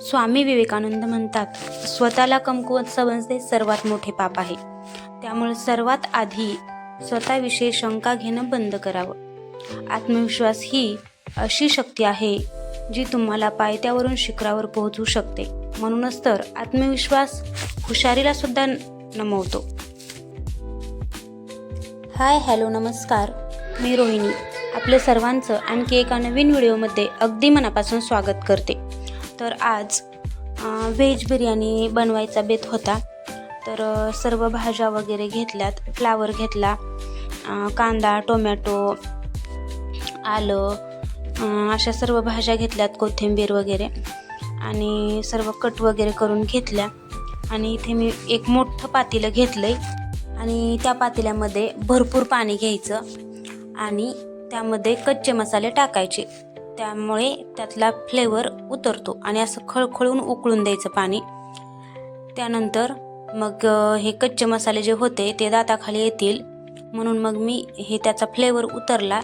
स्वामी विवेकानंद म्हणतात स्वतःला कमकुवत समजणे सर्वात मोठे पाप आहे. त्यामुळे सर्वात आधी स्वतःविषयी शंका घेणं बंद करावं. आत्मविश्वास ही अशी शक्ती आहे जी तुम्हाला पायथ्यावरून शिखरावर पोहोचू शकते. म्हणूनच तर आत्मविश्वास हुशारीला सुद्धा नमवतो. हाय हॅलो नमस्कार. मी रोहिणी. आपलं सर्वांचं आणखी एका नवीन व्हिडिओमध्ये अगदी मनापासून स्वागत करते. तर आज व्हेज बिर्याणी बनवायचा बेत होता. तर सर्व भाज्या वगैरे घेतल्यात. फ्लावर घेतला कांदा टोमॅटो आलं अशा सर्व भाज्या घेतल्यात कोथिंबीर वगैरे. आणि सर्व कट वगैरे करून घेतल्या. आणि इथे मी एक मोठं पातेलं घेतलंय. आणि त्या पातेल्यामध्ये भरपूर पाणी घ्यायचं. आणि त्यामध्ये कच्चे मसाले टाकायचे. त्यामुळे त्यातला फ्लेवर उतरतो आणि असं खळखळून उकळून द्यायचं पाणी. त्यानंतर मग हे कच्चे मसाले जे होते ते दाताखाली येतील. म्हणून मग मी हे त्याचा फ्लेवर उतरला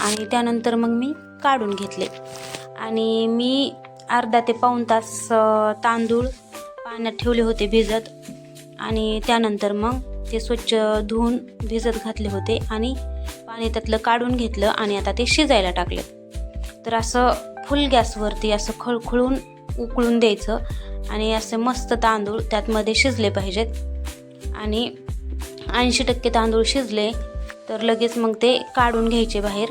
आणि त्यानंतर मग मी काढून घेतले. आणि मी अर्धा ते पाऊण तास तांदूळ पाण्यात ठेवले होते भिजत. आणि त्यानंतर मग ते स्वच्छ धुवून भिजत घातले होते आणि पाणी त्यातलं काढून घेतलं आणि आता ते शिजायला टाकले. तर असं फुल गॅसवरती असं खळखळून उकळून द्यायचं आणि असे मस्त तांदूळ त्यातमध्ये शिजले पाहिजेत. आणि ऐंशी टक्के तांदूळ शिजले तर लगेच मग ते काढून घ्यायचे बाहेर.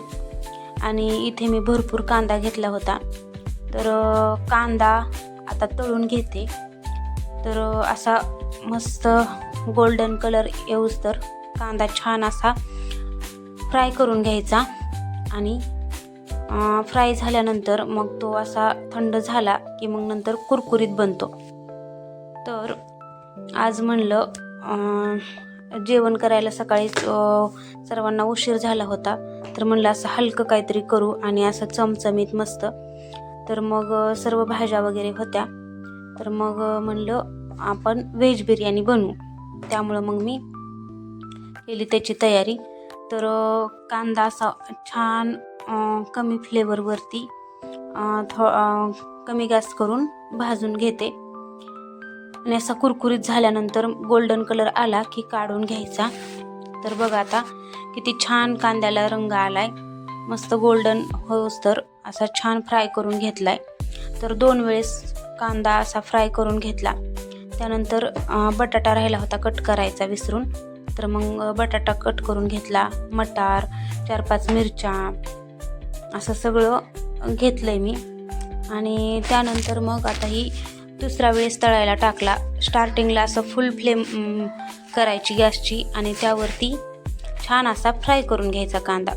आणि इथे मी भरपूर कांदा घेतला होता. तर कांदा आता तळून घेते. तर असा मस्त गोल्डन कलर येऊस तर कांदा छान असा फ्राय करून घ्यायचा. आणि फ्राय झाल्यानंतर मग तो असा थंड झाला की मग नंतर कुरकुरीत बनतो. तर आज म्हणलं जेवण करायला सकाळीच सर्वांना उशीर झाला होता. तर म्हणलं असं हलकं काहीतरी करू आणि असं चमचमीत मस्त. तर मग सर्व भाज्या वगैरे होत्या. तर मग म्हणलं आपण व्हेज बिर्याणी बनवू. त्यामुळं मग मी केली त्याची तयारी. तर कांदा असा छान कमी फ्लेवरवरती थो कमी गॅस करून भाजून घेते. आणि असा कुरकुरीत झाल्यानंतर गोल्डन कलर आला की काढून घ्यायचा. तर बघा आता किती छान कांद्याला रंग आलाय. मस्त गोल्डन होस्तर असा छान फ्राय करून घेतलाय. तर दोन वेळेस कांदा असा फ्राय करून घेतला. त्यानंतर बटाटा राहिला होता कट करायचा विसरून. तर मग बटाटा कट करून घेतला. मटार चार पाच मिरच्या असं सगळं घेतलं आहे मी. आणि त्यानंतर मग आता ही दुसरा वेळेस तळायला टाकला. स्टार्टिंगला असं फुल फ्लेम करायची गॅसची आणि त्यावरती छान असा फ्राय करून घ्यायचा कांदा.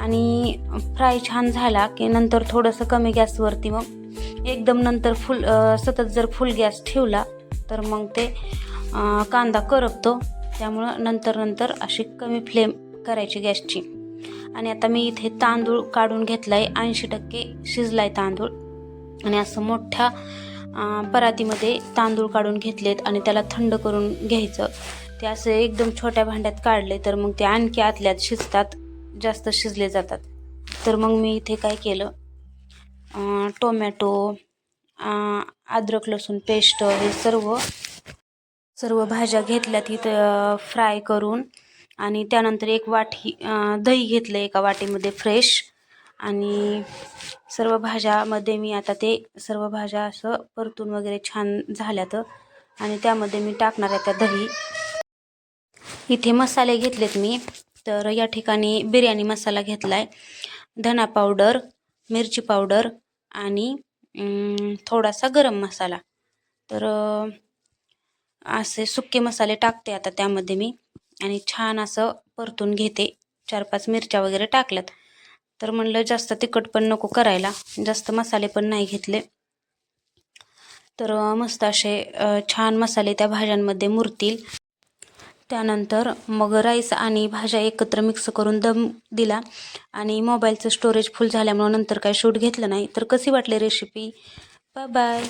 आणि फ्राय छान झाला की नंतर थोडंसं कमी गॅसवरती मग एकदम नंतर फुल सतत जर फुल गॅस ठेवला तर मग ते कांदा करपतो. त्यामुळं नंतर नंतर अशी कमी फ्लेम करायची गॅसची. आणि आता मी इथे तांदूळ काढून घेतला आहे ऐंशी टक्के शिजला आहे तांदूळ. आणि असं मोठ्या परातीमध्ये तांदूळ काढून घेतलेत आणि त्याला थंड करून घ्यायचं. ते असं एकदम छोट्या भांड्यात काढले तर मग ते आणखी आतल्यात शिजतात जास्त शिजले जातात. तर मग मी इथे काय केलं? टोमॅटो अद्रक लसूण पेस्ट हे सर्व सर्व भाज्या घेतल्यात. इथं फ्राय करून आणि त्यानंतर एक वाटी दही घेतलं एका वाटीमध्ये फ्रेश आणि सर्व भाज्यामध्ये मी आता ते सर्व भाज्या असं परतून वगैरे छान झाल्यात आणि त्यामध्ये मी टाकणार आहे त्या दही. इथे मसाले घेतलेत मी तर या ठिकाणी बिर्याणी मसाला घेतला आहे धना पावडर मिरची पावडर आणि थोडासा गरम मसाला. तर असे सुके मसाले टाकते आता त्यामध्ये मी. आणि छान असं परतून घेते. चार पाच मिरच्या वगैरे टाकल्यात. तर म्हणलं जास्त तिखट पण नको करायला. जास्त मसाले पण नाही घेतले. तर मस्त असे छान मसाले त्या भाज्यांमध्ये मुरतील. त्यानंतर मग राईस आणि भाज्या एकत्र मिक्स करून दम दिला. आणि मोबाईलचं स्टोरेज फुल झाल्यामुळं नंतर काय शूट घेतलं नाही. तर कशी वाटली रेसिपी बाय बाय